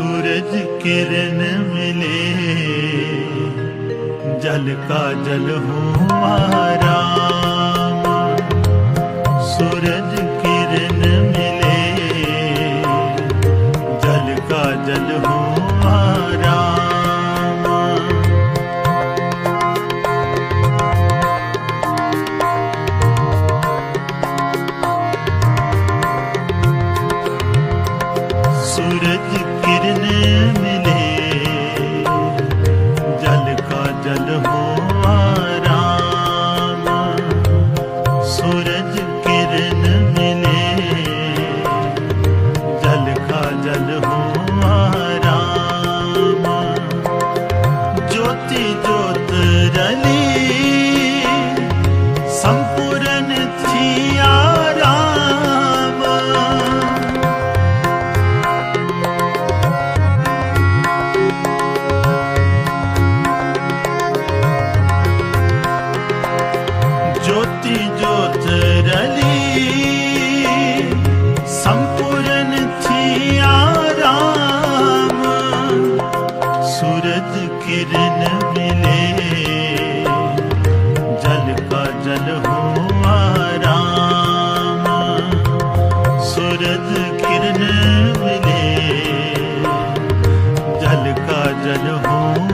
सूरज किरण मिले जल का जल हूँ आरा suret girini bile किरण मिले जल का जल हुआ राम सूरज किरण मिले जल का जल हुआ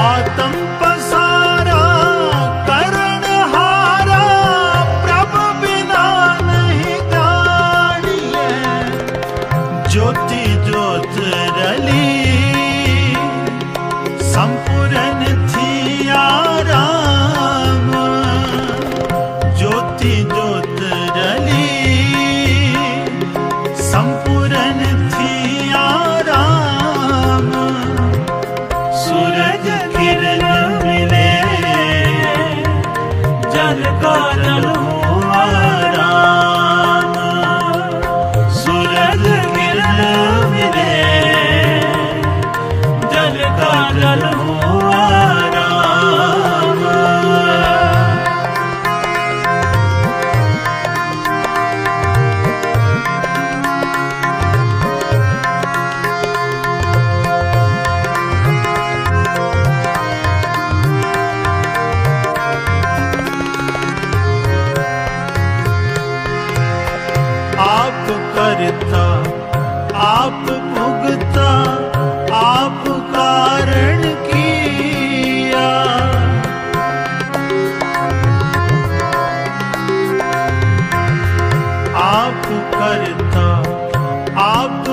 ਆਤਮ ਪਸਾਰਾ ਪ੍ਰਭ ਬਿਨਾ ਨਹੀਂ ਰਲੀ ਸੰਪੂਰਨ ਥੀ ਜੋਤੀ ਜੋਤ ਰਲੀ ਸੰਪੂਰਨ ਥੀ भुगता आप कारण किया। आप करता आप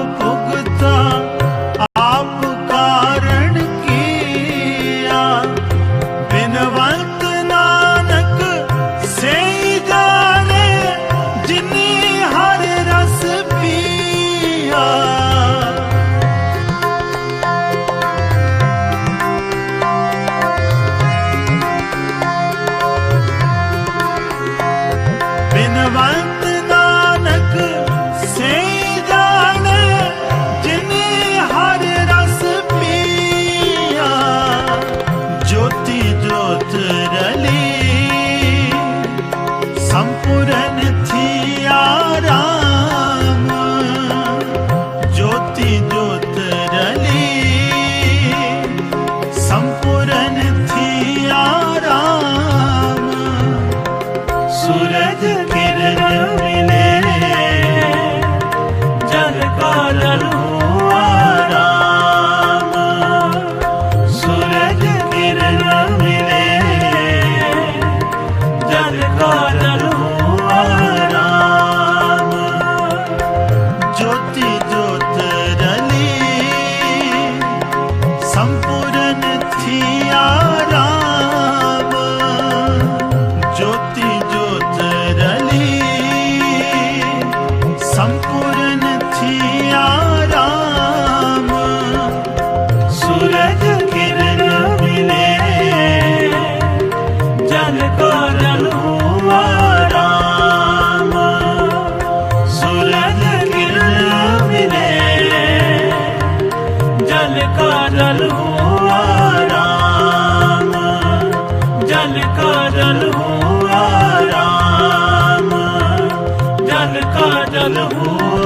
मन को ललुआ राम ज्योति ज्योत रली संपूर्ण थिया राम ज्योति ज्योत रली संपूर्ण थिया राम सूरज किरण मिले जल को राम जल का जल हुआ राम